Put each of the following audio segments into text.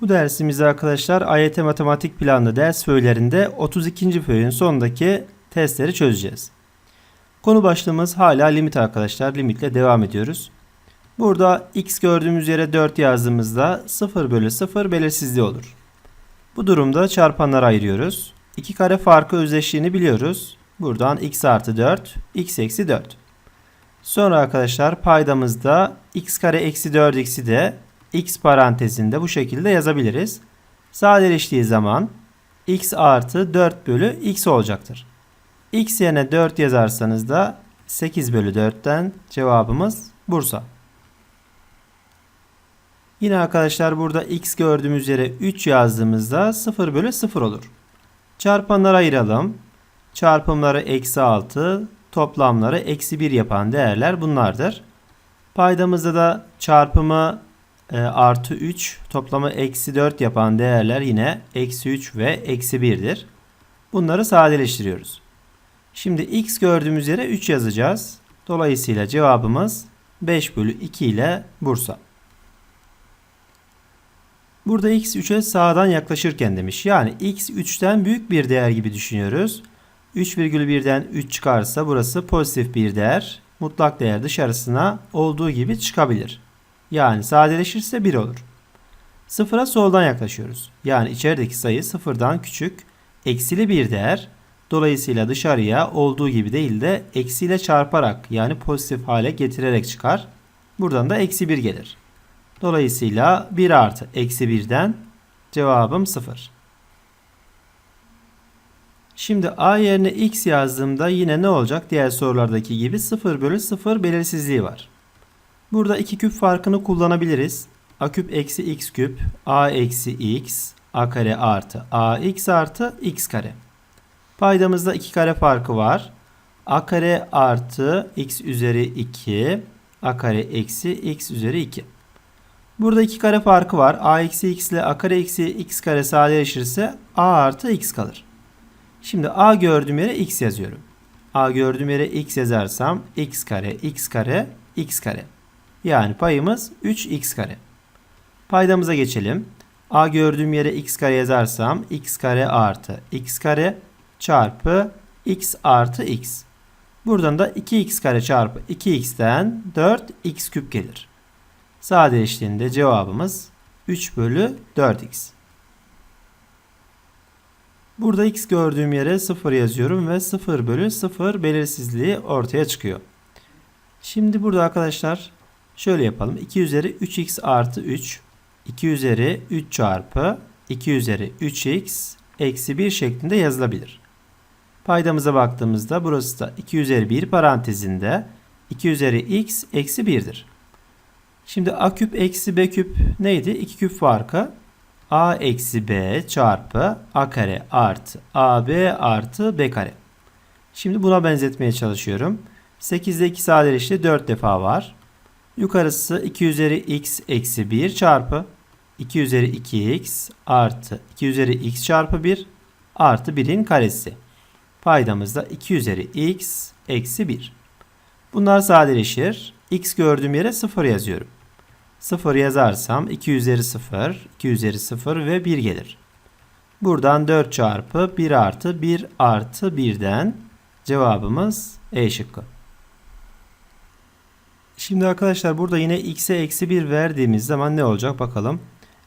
Bu dersimizde arkadaşlar AYT Matematik Planlı ders öğelerinde 32. föyün sonundaki testleri çözeceğiz. Konu başlığımız hala limit arkadaşlar. Limitle devam ediyoruz. Burada x gördüğümüz yere 4 yazdığımızda 0 bölü 0 belirsizliği olur. Bu durumda çarpanlara ayırıyoruz. 2 kare farkı özdeşliğini biliyoruz. Buradan x artı 4, x eksi 4. Sonra arkadaşlar paydamızda x kare eksi 4x'i de x parantezinde bu şekilde yazabiliriz. Sadeleştiği zaman x artı 4 bölü x olacaktır. x yerine 4 yazarsanız da 8 bölü 4'ten cevabımız Bursa. Yine arkadaşlar burada x gördüğümüz yere 3 yazdığımızda 0 bölü 0 olur. Çarpanları ayıralım. Çarpımları eksi 6, toplamları eksi 1 yapan değerler bunlardır. Paydamızda da çarpımı e, artı 3 toplamı eksi 4 yapan değerler yine eksi 3 ve eksi 1'dir. Bunları sadeleştiriyoruz. Şimdi x gördüğümüz yere 3 yazacağız. Dolayısıyla cevabımız 5 bölü 2 ile Bursa. Burada x 3'e sağdan yaklaşırken demiş. Yani x 3'ten büyük bir değer gibi düşünüyoruz. 3,1'den 3 çıkarsa burası pozitif bir değer. Mutlak değer dışarısına olduğu gibi çıkabilir. Yani sadeleşirse 1 olur. Sıfıra soldan yaklaşıyoruz. Yani içerideki sayı sıfırdan küçük, eksili bir değer. Dolayısıyla dışarıya olduğu gibi değil de eksiyle çarparak yani pozitif hale getirerek çıkar. Buradan da eksi 1 gelir. Dolayısıyla 1 artı eksi 1'den cevabım 0. Şimdi a yerine x yazdığımda yine ne olacak? Diğer sorulardaki gibi 0 bölü 0 belirsizliği var. Burada iki küp farkını kullanabiliriz. a küp eksi x küp, a eksi x, a kare artı a x artı x kare. Paydamızda iki kare farkı var. a kare artı x üzeri 2, a kare eksi x üzeri 2. Burada iki kare farkı var. a eksi x ile a kare eksi x kare sadeleşirse a artı x kalır. Şimdi a gördüğüm yere x yazıyorum. a gördüğüm yere x yazarsam x kare x kare x kare. Yani payımız 3x kare. Paydamıza geçelim. A gördüğüm yere x kare yazarsam x kare artı x kare çarpı x artı x. Buradan da 2x kare çarpı 2x'ten 4x küp gelir. Sadeleştiğinde cevabımız 3 bölü 4x. Burada x gördüğüm yere 0 yazıyorum ve 0 bölü 0 belirsizliği ortaya çıkıyor. Şimdi burada arkadaşlar Şöyle yapalım. 2 üzeri 3x artı 3. 2 üzeri 3 çarpı 2 üzeri 3x eksi 1 şeklinde yazılabilir. Paydamıza baktığımızda burası da 2 üzeri 1 parantezinde 2 üzeri x eksi 1'dir. Şimdi a küp eksi b küp neydi? 2 küp farkı a eksi b çarpı a kare artı ab artı b kare. Şimdi buna benzetmeye çalışıyorum. 8'de 2 sadeleşti 4 defa var. Yukarısı 2 üzeri x eksi 1 çarpı 2 üzeri 2x artı 2 üzeri x çarpı 1 artı 1'in karesi. Paydamızda 2 üzeri x eksi 1. Bunlar sadeleşir. x gördüğüm yere 0 yazıyorum. 0 yazarsam 2 üzeri 0, 2 üzeri 0 ve 1 gelir. Buradan 4 çarpı 1 artı 1 artı 1'den cevabımız E şıkkı. Şimdi arkadaşlar burada yine x'e eksi 1 verdiğimiz zaman ne olacak bakalım.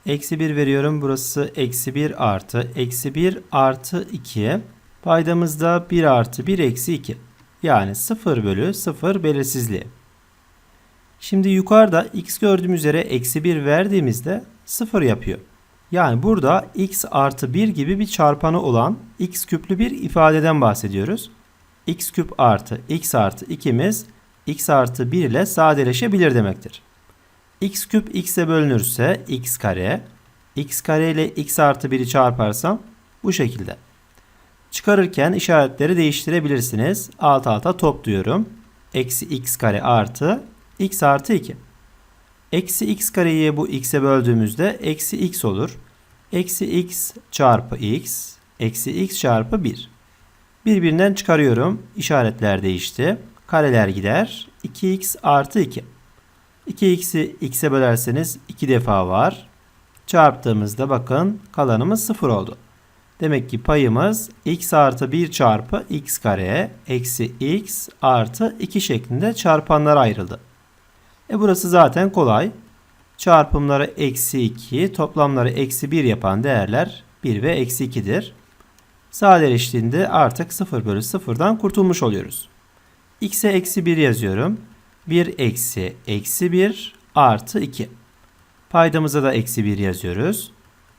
Eksi 1 veriyorum. Burası eksi 1 artı. Eksi 1 artı 2. Paydamızda 1 artı 1 eksi 2. Yani 0 bölü 0 belirsizliği. Şimdi yukarıda x gördüğümüz üzere eksi 1 verdiğimizde 0 yapıyor. Yani burada x artı 1 gibi bir çarpanı olan x küplü bir ifadeden bahsediyoruz. x küp artı x artı 2'miz x artı 1 ile sadeleşebilir demektir. x küp x'e bölünürse x kare, x kare ile x artı 1'i çarparsam bu şekilde. Çıkarırken işaretleri değiştirebilirsiniz. Alt alta topluyorum. Eksi x kare artı x artı 2. Eksi x kareyi bu x'e böldüğümüzde eksi x olur. Eksi x çarpı x, eksi x çarpı 1. Birbirinden çıkarıyorum. İşaretler değişti. Kareler gider. 2x artı 2. 2x'i x'e bölerseniz 2 defa var. Çarptığımızda bakın kalanımız 0 oldu. Demek ki payımız x artı 1 çarpı x kare eksi x artı 2 şeklinde çarpanlara ayrıldı. E burası zaten kolay. Çarpımları eksi 2, toplamları eksi 1 yapan değerler 1 ve eksi 2'dir. Sadeleştiğinde artık 0 bölü 0'dan kurtulmuş oluyoruz. X'e eksi 1 yazıyorum. 1 eksi eksi 1 artı 2. Paydamıza da eksi 1 yazıyoruz.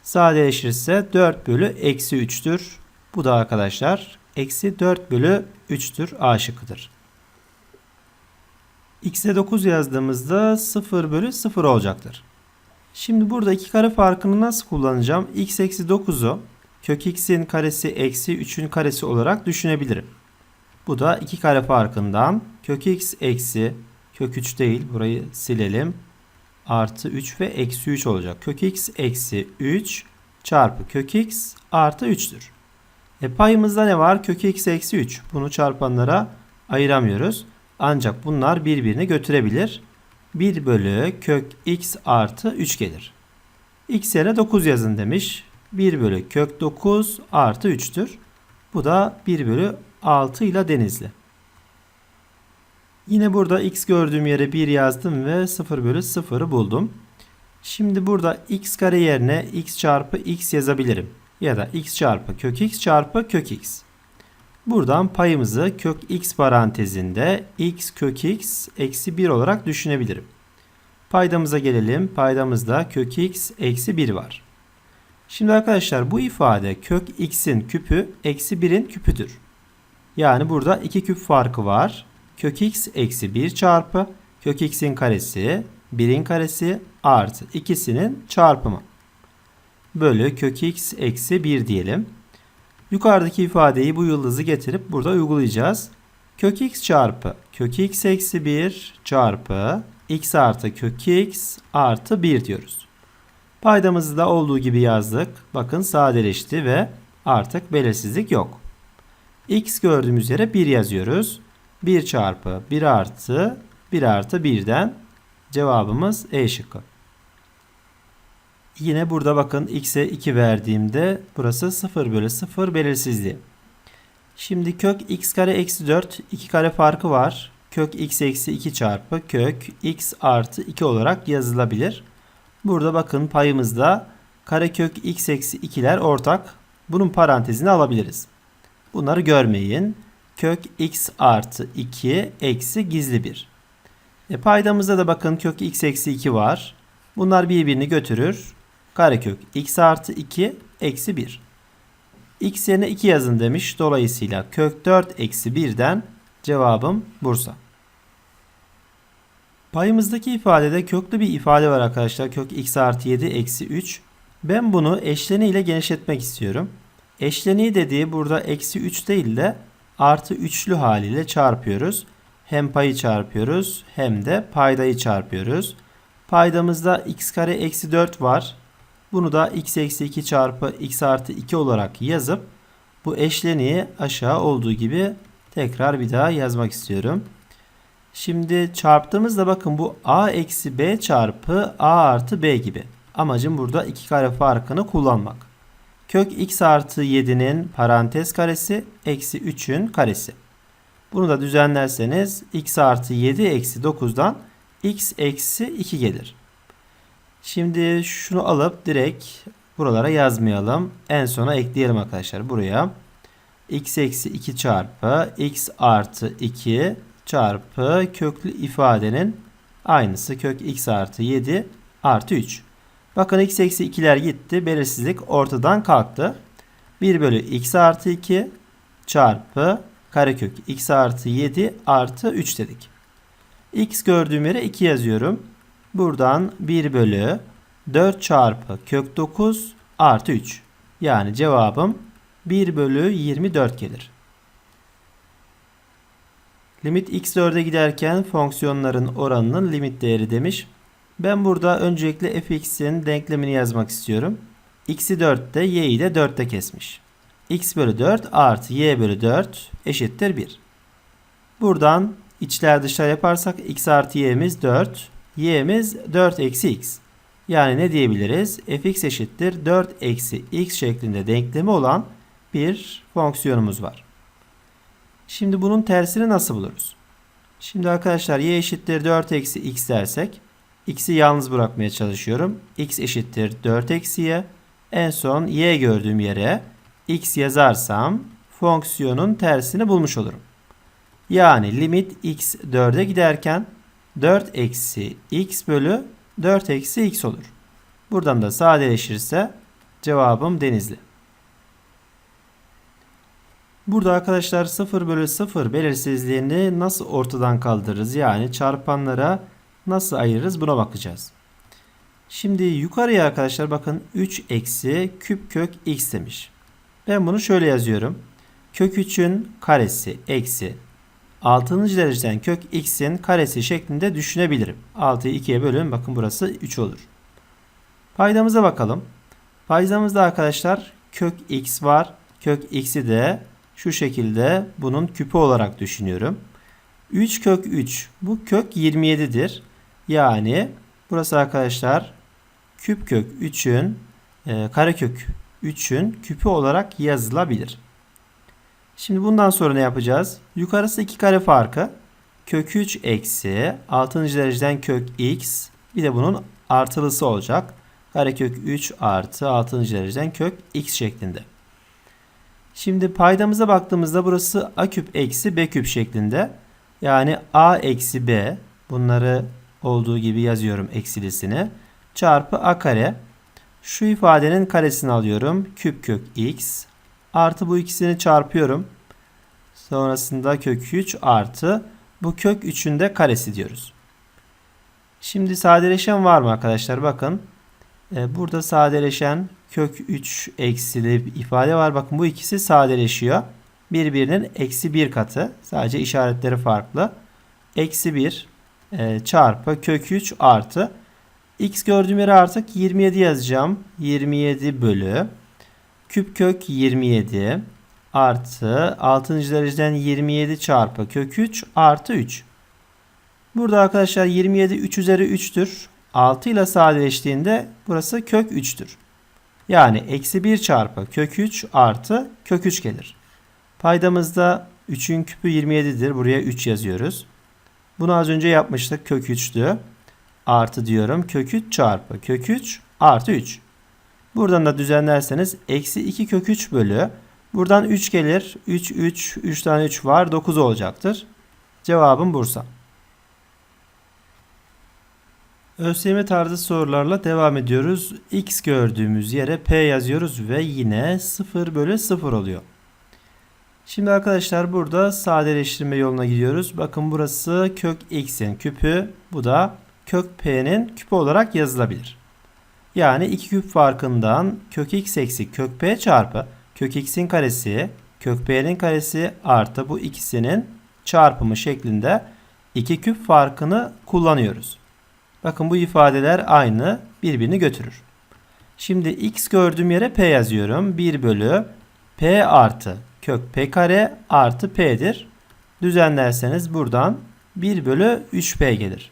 Sadeleşirse 4 bölü eksi 3'tür. Bu da arkadaşlar eksi 4 bölü 3'tür A şıkkıdır. X'e 9 yazdığımızda 0 bölü 0 olacaktır. Şimdi burada iki kare farkını nasıl kullanacağım? x eksi 9'u kök x'in karesi eksi 3'ün karesi olarak düşünebilirim. Bu da iki kare farkından kök x eksi kök 3 değil burayı silelim. Artı 3 ve eksi 3 olacak. Kök x eksi 3 çarpı kök x artı 3'tür. E payımızda ne var? Kök x eksi 3. Bunu çarpanlara ayıramıyoruz. Ancak bunlar birbirini götürebilir. 1 bölü kök x artı 3 gelir. x yerine 9 yazın demiş. 1 bölü kök 9 artı 3'tür. Bu da 1 bölü 6 ile denizli. Yine burada x gördüğüm yere 1 yazdım ve 0 bölü 0'ı buldum. Şimdi burada x kare yerine x çarpı x yazabilirim. Ya da x çarpı kök x çarpı kök x. Buradan payımızı kök x parantezinde x kök x eksi 1 olarak düşünebilirim. Paydamıza gelelim. Paydamızda kök x eksi 1 var. Şimdi arkadaşlar bu ifade kök x'in küpü eksi 1'in küpüdür. Yani burada 2 küp farkı var. Kök x eksi 1 çarpı kök x'in karesi 1'in karesi artı ikisinin çarpımı. Bölü kök x eksi 1 diyelim. Yukarıdaki ifadeyi bu yıldızı getirip burada uygulayacağız. Kök x çarpı kök x eksi 1 çarpı x artı kök x artı 1 diyoruz. Paydamızı da olduğu gibi yazdık. Bakın sadeleşti ve artık belirsizlik yok. X gördüğümüz yere 1 yazıyoruz. 1 çarpı 1 artı 1 artı 1'den cevabımız E şıkkı. Yine burada bakın x'e 2 verdiğimde burası 0 bölü 0 belirsizliği. Şimdi kök x kare eksi 4 2 kare farkı var. Kök x eksi 2 çarpı kök x artı 2 olarak yazılabilir. Burada bakın payımızda karekök x eksi 2'ler ortak. Bunun parantezini alabiliriz. Bunları görmeyin. Kök x artı 2 eksi gizli 1. E paydamızda da bakın kök x eksi 2 var. Bunlar birbirini götürür. Karekök x artı 2 eksi 1. x yerine 2 yazın demiş. Dolayısıyla kök 4 eksi 1'den cevabım Bursa. Payımızdaki ifadede köklü bir ifade var arkadaşlar. Kök x artı 7 eksi 3. Ben bunu eşleni ile genişletmek istiyorum. Eşleni dediği burada eksi 3 değil de artı 3'lü haliyle çarpıyoruz. Hem payı çarpıyoruz hem de paydayı çarpıyoruz. Paydamızda x kare eksi 4 var. Bunu da x eksi 2 çarpı x artı 2 olarak yazıp bu eşleniği aşağı olduğu gibi tekrar bir daha yazmak istiyorum. Şimdi çarptığımızda bakın bu a eksi b çarpı a artı b gibi. Amacım burada iki kare farkını kullanmak. Kök x artı 7'nin parantez karesi eksi 3'ün karesi. Bunu da düzenlerseniz x artı 7 eksi 9'dan x eksi 2 gelir. Şimdi şunu alıp direkt buralara yazmayalım. En sona ekleyelim arkadaşlar buraya. x eksi 2 çarpı x artı 2 çarpı köklü ifadenin aynısı kök x artı 7 artı 3. Bakın x eksi 2'ler gitti. Belirsizlik ortadan kalktı. 1 bölü x artı 2 çarpı karekök x artı 7 artı 3 dedik. x gördüğüm yere 2 yazıyorum. Buradan 1 bölü 4 çarpı kök 9 artı 3. Yani cevabım 1 bölü 24 gelir. Limit x 4'e giderken fonksiyonların oranının limit değeri demiş. Ben burada öncelikle fx'in denklemini yazmak istiyorum. x'i 4'te y'yi de 4'te kesmiş. x bölü 4 artı y bölü 4 eşittir 1. Buradan içler dışlar yaparsak x artı y'miz 4. y'miz 4 eksi x. Yani ne diyebiliriz? fx eşittir 4 eksi x şeklinde denklemi olan bir fonksiyonumuz var. Şimdi bunun tersini nasıl buluruz? Şimdi arkadaşlar y eşittir 4 eksi x dersek x'i yalnız bırakmaya çalışıyorum. x eşittir 4 eksi y. En son y gördüğüm yere x yazarsam fonksiyonun tersini bulmuş olurum. Yani limit x 4'e giderken 4 eksi x bölü 4 eksi x olur. Buradan da sadeleşirse cevabım denizli. Burada arkadaşlar 0 bölü 0 belirsizliğini nasıl ortadan kaldırırız? Yani çarpanlara nasıl ayırırız buna bakacağız. Şimdi yukarıya arkadaşlar bakın 3 eksi küp kök x demiş. Ben bunu şöyle yazıyorum. Kök 3'ün karesi eksi 6. dereceden kök x'in karesi şeklinde düşünebilirim. 6'yı 2'ye bölün. Bakın burası 3 olur. Paydamıza bakalım. Paydamızda arkadaşlar kök x var. Kök x'i de şu şekilde bunun küpü olarak düşünüyorum. 3 kök 3 bu kök 27'dir. Yani burası arkadaşlar küp kök 3'ün e, karekök 3'ün küpü olarak yazılabilir. Şimdi bundan sonra ne yapacağız? Yukarısı 2 kare farkı. Kök 3 eksi 6. dereceden kök x bir de bunun artılısı olacak. Karekök 3 artı 6. dereceden kök x şeklinde. Şimdi paydamıza baktığımızda burası a küp eksi b küp şeklinde. Yani a eksi b bunları olduğu gibi yazıyorum eksilisini. Çarpı a kare. Şu ifadenin karesini alıyorum. Küp kök x artı bu ikisini çarpıyorum. Sonrasında kök 3 artı bu kök 3'ün de karesi diyoruz. Şimdi sadeleşen var mı arkadaşlar? Bakın. E, burada sadeleşen kök 3 eksili ifade var. Bakın bu ikisi sadeleşiyor. Birbirinin eksi 1 katı. Sadece işaretleri farklı. Eksi 1 e, çarpı kök 3 artı. X gördüğüm yere artık 27 yazacağım. 27 bölü küp kök 27 artı 6. dereceden 27 çarpı kök 3 artı 3. Burada arkadaşlar 27 3 üzeri 3'tür. 6 ile sadeleştiğinde burası kök 3'tür. Yani eksi 1 çarpı kök 3 artı kök 3 gelir. Paydamızda 3'ün küpü 27'dir. Buraya 3 yazıyoruz. Bunu az önce yapmıştık. Kök 3'tü. Artı diyorum. Kök 3 çarpı kök 3 artı 3. Buradan da düzenlerseniz eksi 2 kök 3 bölü. Buradan 3 gelir. 3, 3, 3 tane 3 var. 9 olacaktır. Cevabım Bursa. ÖSYM tarzı sorularla devam ediyoruz. X gördüğümüz yere P yazıyoruz ve yine 0 bölü 0 oluyor. Şimdi arkadaşlar burada sadeleştirme yoluna gidiyoruz. Bakın burası kök x'in küpü. Bu da kök p'nin küpü olarak yazılabilir. Yani iki küp farkından kök x eksi kök p çarpı kök x'in karesi kök p'nin karesi artı bu ikisinin çarpımı şeklinde iki küp farkını kullanıyoruz. Bakın bu ifadeler aynı birbirini götürür. Şimdi x gördüğüm yere p yazıyorum. 1 bölü p artı kök p kare artı p'dir. Düzenlerseniz buradan 1 bölü 3p gelir.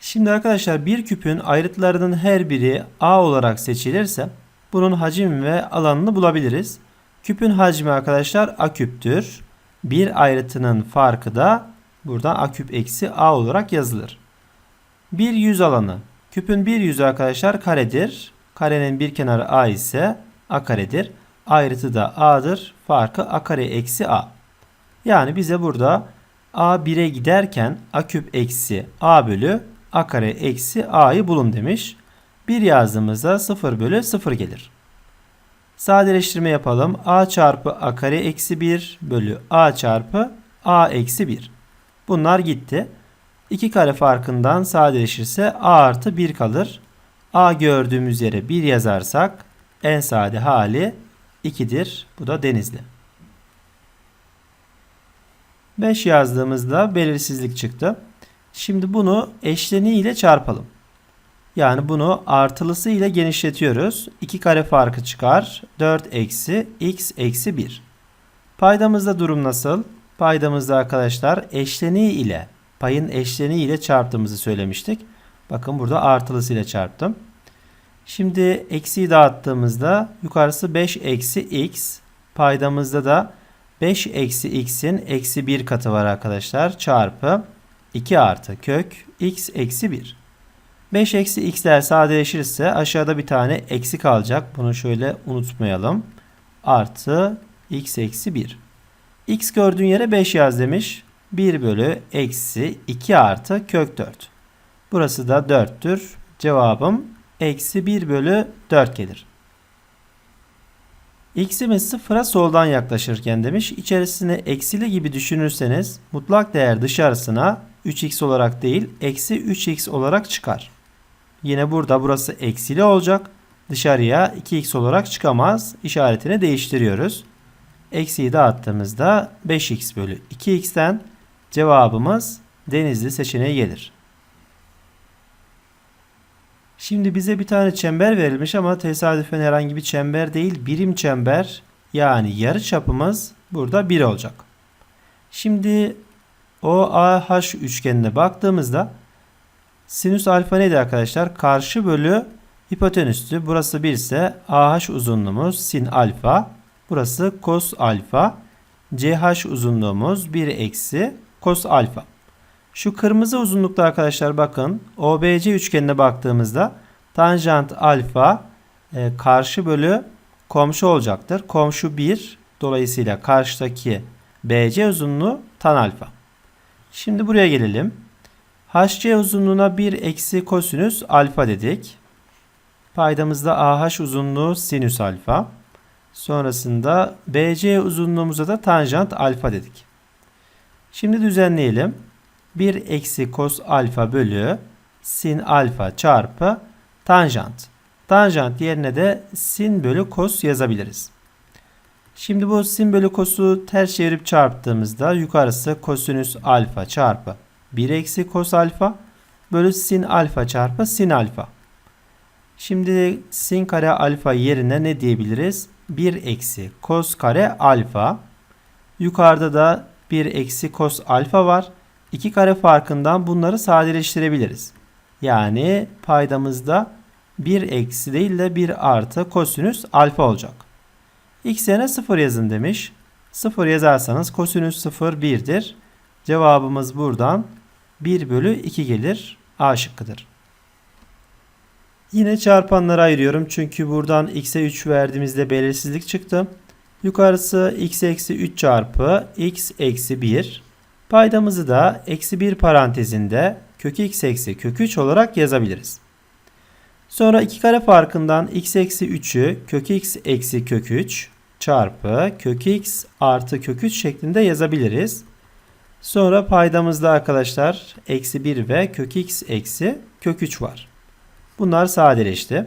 Şimdi arkadaşlar bir küpün ayrıtlarının her biri a olarak seçilirse bunun hacim ve alanını bulabiliriz. Küpün hacmi arkadaşlar a küptür. Bir ayrıtının farkı da buradan a küp eksi a olarak yazılır. Bir yüz alanı. Küpün bir yüzü arkadaşlar karedir. Karenin bir kenarı a ise a karedir. Ayrıtı da a'dır. Farkı a kare eksi a. Yani bize burada a 1'e giderken a küp eksi a bölü a kare eksi a'yı bulun demiş. Bir yazdığımızda 0 bölü 0 gelir. Sadeleştirme yapalım. a çarpı a kare eksi 1 bölü a çarpı a eksi 1. Bunlar gitti. 2 kare farkından sadeleşirse a artı 1 kalır. a gördüğümüz yere 1 yazarsak en sade hali 2'dir. Bu da denizli. 5 yazdığımızda belirsizlik çıktı. Şimdi bunu eşleni ile çarpalım. Yani bunu artılısı ile genişletiyoruz. 2 kare farkı çıkar. 4 eksi x eksi 1. Paydamızda durum nasıl? Paydamızda arkadaşlar eşleni ile payın eşleni ile çarptığımızı söylemiştik. Bakın burada artılısıyla çarptım. Şimdi eksiyi dağıttığımızda yukarısı 5 eksi x. Paydamızda da 5 eksi x'in eksi 1 katı var arkadaşlar. Çarpı 2 artı kök x eksi 1. 5 eksi x'ler sadeleşirse aşağıda bir tane eksi kalacak. Bunu şöyle unutmayalım. Artı x eksi 1. x gördüğün yere 5 yaz demiş. 1 bölü eksi 2 artı kök 4. Burası da 4'tür. Cevabım eksi 1 bölü 4 gelir. X'imiz sıfıra soldan yaklaşırken demiş. İçerisine eksili gibi düşünürseniz mutlak değer dışarısına 3x olarak değil eksi 3x olarak çıkar. Yine burada burası eksili olacak. Dışarıya 2x olarak çıkamaz. İşaretini değiştiriyoruz. Eksiyi dağıttığımızda 5x bölü 2x'ten cevabımız denizli seçeneği gelir. Şimdi bize bir tane çember verilmiş ama tesadüfen herhangi bir çember değil. Birim çember yani yarı çapımız burada 1 olacak. Şimdi OAH üçgenine baktığımızda sinüs alfa neydi arkadaşlar? Karşı bölü hipotenüstü. Burası 1 ise AH uzunluğumuz sin alfa. Burası kos alfa. CH uzunluğumuz 1 eksi kos alfa. Şu kırmızı uzunlukta arkadaşlar bakın OBC üçgenine baktığımızda tanjant alfa e, karşı bölü komşu olacaktır. Komşu 1 dolayısıyla karşıdaki BC uzunluğu tan alfa. Şimdi buraya gelelim. HC uzunluğuna 1 eksi kosinüs alfa dedik. Paydamızda AH uzunluğu sinüs alfa. Sonrasında BC uzunluğumuza da tanjant alfa dedik. Şimdi düzenleyelim. 1 eksi kos alfa bölü sin alfa çarpı tanjant. Tanjant yerine de sin bölü kos yazabiliriz. Şimdi bu sin bölü kosu ters çevirip çarptığımızda yukarısı kosinüs alfa çarpı 1 eksi kos alfa bölü sin alfa çarpı sin alfa. Şimdi sin kare alfa yerine ne diyebiliriz? 1 eksi kos kare alfa. Yukarıda da 1 eksi kos alfa var. 2 kare farkından bunları sadeleştirebiliriz. Yani paydamızda 1 eksi değil de 1 artı kosinüs alfa olacak. X yerine 0 yazın demiş. 0 yazarsanız kosinüs 0 1'dir. Cevabımız buradan 1 bölü 2 gelir. A şıkkıdır. Yine çarpanlara ayırıyorum. Çünkü buradan x'e 3 verdiğimizde belirsizlik çıktı. Yukarısı x eksi 3 çarpı x eksi 1. Paydamızı da eksi 1 parantezinde kök x eksi kök 3 olarak yazabiliriz. Sonra iki kare farkından x eksi 3'ü kök x eksi kök 3 çarpı kök x artı kök 3 şeklinde yazabiliriz. Sonra paydamızda arkadaşlar eksi 1 ve kök x eksi kök 3 var. Bunlar sadeleşti.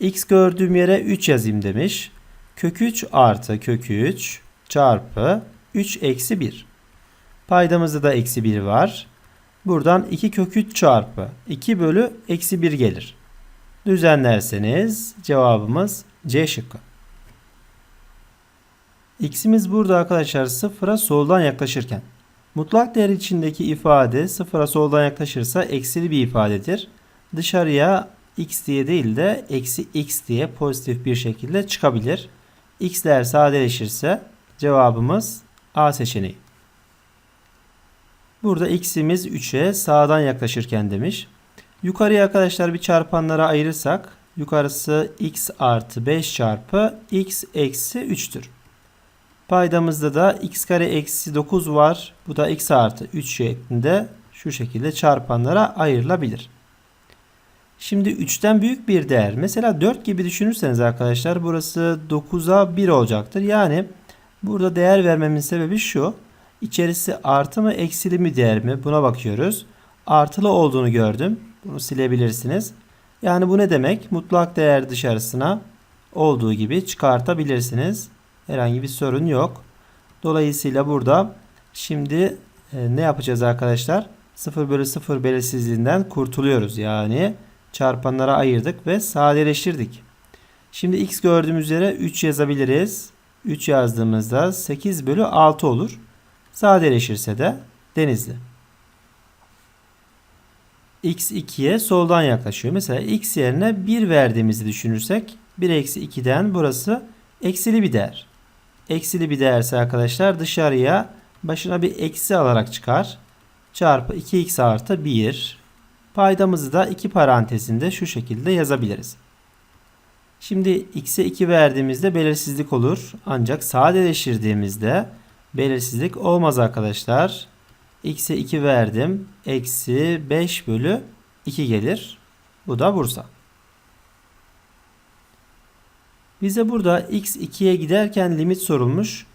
x gördüğüm yere 3 yazayım demiş. Kök 3 artı kök 3 çarpı 3 eksi 1. Paydamızda da eksi 1 var. Buradan 2 kök 3 çarpı 2 bölü eksi 1 gelir. Düzenlerseniz cevabımız C şıkkı. X'imiz burada arkadaşlar sıfıra soldan yaklaşırken. Mutlak değer içindeki ifade sıfıra soldan yaklaşırsa eksili bir ifadedir. Dışarıya x diye değil de eksi x diye pozitif bir şekilde çıkabilir. x'ler sadeleşirse cevabımız A seçeneği. Burada x'imiz 3'e sağdan yaklaşırken demiş. Yukarıya arkadaşlar bir çarpanlara ayırırsak yukarısı x artı 5 çarpı x eksi 3'tür. Paydamızda da x kare eksi 9 var. Bu da x artı 3 şeklinde şu şekilde çarpanlara ayrılabilir. Şimdi 3'ten büyük bir değer. Mesela 4 gibi düşünürseniz arkadaşlar burası 9'a 1 olacaktır. Yani burada değer vermemin sebebi şu. İçerisi artı mı eksili mi değer mi? Buna bakıyoruz. Artılı olduğunu gördüm. Bunu silebilirsiniz. Yani bu ne demek? Mutlak değer dışarısına olduğu gibi çıkartabilirsiniz. Herhangi bir sorun yok. Dolayısıyla burada şimdi e, ne yapacağız arkadaşlar? 0 bölü 0 belirsizliğinden kurtuluyoruz. Yani çarpanlara ayırdık ve sadeleştirdik. Şimdi x gördüğümüz üzere 3 yazabiliriz. 3 yazdığımızda 8 bölü 6 olur. Sadeleşirse de denizli. x 2'ye soldan yaklaşıyor. Mesela x yerine 1 verdiğimizi düşünürsek 1 eksi 2'den burası eksili bir değer. Eksili bir değerse arkadaşlar dışarıya başına bir eksi alarak çıkar. Çarpı 2x artı 1. Paydamızı da 2 parantezinde şu şekilde yazabiliriz. Şimdi x'e 2 verdiğimizde belirsizlik olur. Ancak sadeleştirdiğimizde belirsizlik olmaz arkadaşlar. x'e 2 verdim. Eksi 5 bölü 2 gelir. Bu da Bursa. Bize burada x 2'ye giderken limit sorulmuş.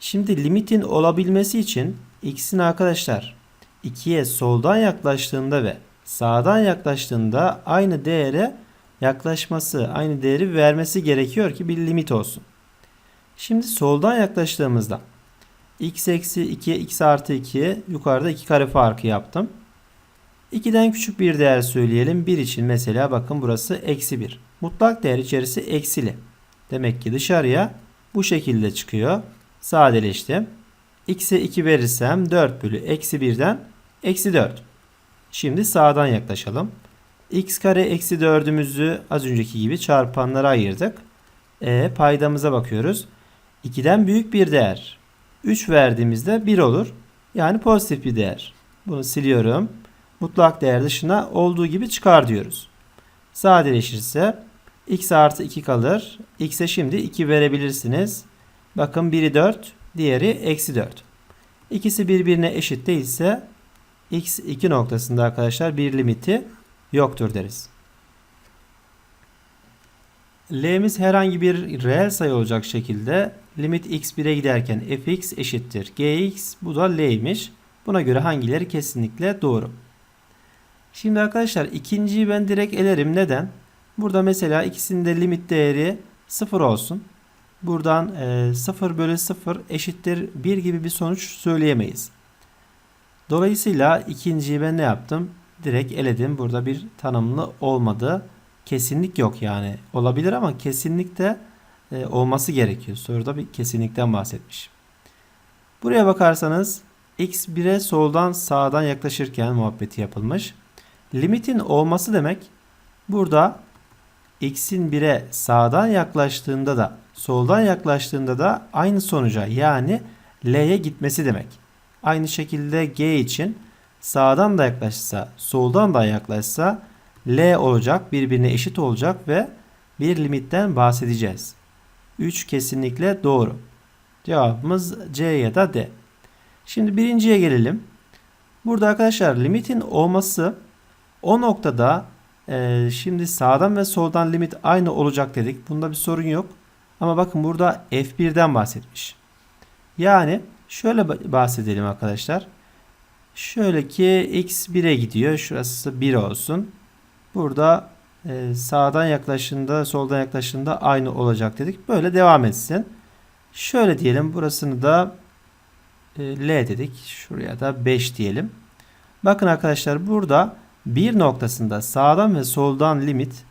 Şimdi limitin olabilmesi için x'in arkadaşlar 2'ye soldan yaklaştığında ve sağdan yaklaştığında aynı değere yaklaşması, aynı değeri vermesi gerekiyor ki bir limit olsun. Şimdi soldan yaklaştığımızda x eksi 2'ye x artı 2'ye yukarıda 2 kare farkı yaptım. 2'den küçük bir değer söyleyelim. 1 için mesela bakın burası eksi 1. Mutlak değer içerisi eksili. Demek ki dışarıya bu şekilde çıkıyor. Sadeleştim. x'e 2 verirsem 4 bölü eksi 1'den eksi 4. Şimdi sağdan yaklaşalım. x kare eksi 4'ümüzü az önceki gibi çarpanlara ayırdık. E, paydamıza bakıyoruz. 2'den büyük bir değer. 3 verdiğimizde 1 olur. Yani pozitif bir değer. Bunu siliyorum. Mutlak değer dışına olduğu gibi çıkar diyoruz. Sadeleşirse x artı 2 kalır. x'e şimdi 2 verebilirsiniz. Bakın biri 4, diğeri eksi 4. İkisi birbirine eşit değilse x 2 noktasında arkadaşlar bir limiti yoktur deriz. L'miz herhangi bir reel sayı olacak şekilde limit x 1'e giderken fx eşittir gx bu da L'ymiş. Buna göre hangileri kesinlikle doğru. Şimdi arkadaşlar ikinciyi ben direkt elerim. Neden? Burada mesela ikisinde limit değeri 0 olsun. Buradan e, 0 bölü 0 eşittir 1 gibi bir sonuç söyleyemeyiz. Dolayısıyla ikinciyi ben ne yaptım? Direkt eledim. Burada bir tanımlı olmadı. Kesinlik yok yani. Olabilir ama kesinlikle e, olması gerekiyor. Soruda bir kesinlikten bahsetmiş. Buraya bakarsanız x 1'e soldan sağdan yaklaşırken muhabbeti yapılmış. Limitin olması demek burada x'in 1'e sağdan yaklaştığında da soldan yaklaştığında da aynı sonuca yani L'ye gitmesi demek. Aynı şekilde G için sağdan da yaklaşsa soldan da yaklaşsa L olacak birbirine eşit olacak ve bir limitten bahsedeceğiz. 3 kesinlikle doğru. Cevabımız C ya da D. Şimdi birinciye gelelim. Burada arkadaşlar limitin olması o noktada e, şimdi sağdan ve soldan limit aynı olacak dedik. Bunda bir sorun yok. Ama bakın burada F1'den bahsetmiş. Yani şöyle bahsedelim arkadaşlar. Şöyle ki x 1'e gidiyor. Şurası 1 olsun. Burada e, sağdan yaklaşında soldan yaklaşında aynı olacak dedik. Böyle devam etsin. Şöyle diyelim. Burasını da e, L dedik. Şuraya da 5 diyelim. Bakın arkadaşlar burada bir noktasında sağdan ve soldan limit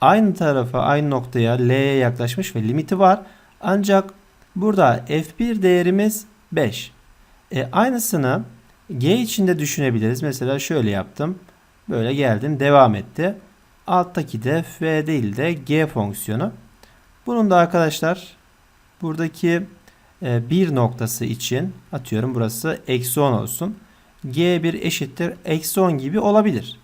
aynı tarafa aynı noktaya L'ye yaklaşmış ve limiti var. Ancak burada F1 değerimiz 5. E, aynısını G içinde düşünebiliriz. Mesela şöyle yaptım. Böyle geldim devam etti. Alttaki de F değil de G fonksiyonu. Bunun da arkadaşlar buradaki e, bir noktası için atıyorum burası eksi 10 olsun. G1 eşittir eksi 10 gibi olabilir.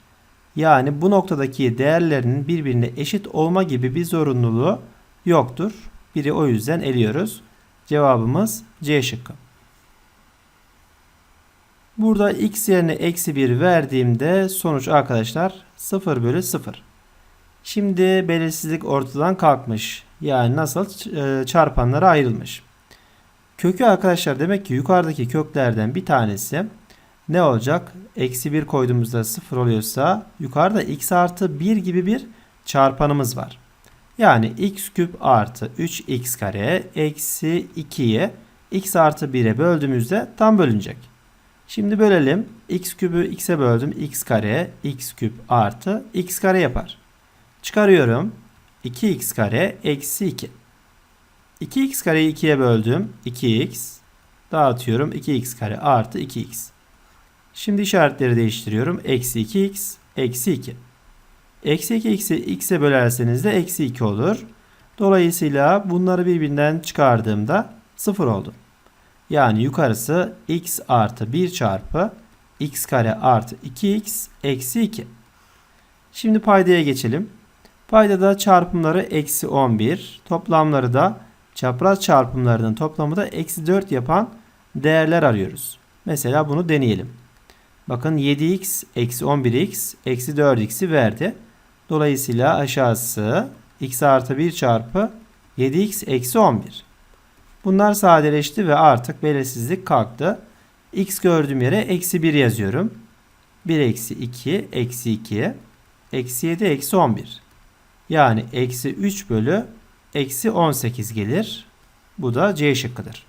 Yani bu noktadaki değerlerinin birbirine eşit olma gibi bir zorunluluğu yoktur. Biri o yüzden eliyoruz. Cevabımız C şıkkı. Burada x yerine eksi 1 verdiğimde sonuç arkadaşlar 0 bölü 0. Şimdi belirsizlik ortadan kalkmış. Yani nasıl e, çarpanlara ayrılmış. Kökü arkadaşlar demek ki yukarıdaki köklerden bir tanesi ne olacak? Eksi 1 koyduğumuzda 0 oluyorsa yukarıda x artı 1 gibi bir çarpanımız var. Yani x küp artı 3x kare eksi 2'ye x artı 1'e böldüğümüzde tam bölünecek. Şimdi bölelim. x kübü x'e böldüm. x kare x küp artı x kare yapar. Çıkarıyorum. 2x kare eksi 2. 2x kareyi 2'ye böldüm. 2x. Dağıtıyorum. 2x kare artı 2x. Şimdi işaretleri değiştiriyorum. Eksi 2x, eksi 2. Eksi 2 x'i x'e bölerseniz de eksi 2 olur. Dolayısıyla bunları birbirinden çıkardığımda 0 oldu. Yani yukarısı x artı 1 çarpı x kare artı 2x eksi 2. Şimdi paydaya geçelim. Paydada çarpımları eksi 11. Toplamları da çapraz çarpımlarının toplamı da eksi 4 yapan değerler arıyoruz. Mesela bunu deneyelim. Bakın 7x eksi 11x eksi 4x'i verdi. Dolayısıyla aşağısı x artı 1 çarpı 7x eksi 11. Bunlar sadeleşti ve artık belirsizlik kalktı. x gördüğüm yere eksi 1 yazıyorum. 1 eksi 2 eksi 2 eksi 7 eksi 11. Yani eksi 3 bölü eksi 18 gelir. Bu da C şıkkıdır.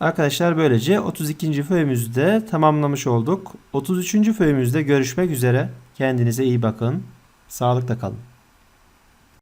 Arkadaşlar böylece 32. föyümüzü de tamamlamış olduk. 33. föyümüzde görüşmek üzere. Kendinize iyi bakın. Sağlıkla kalın.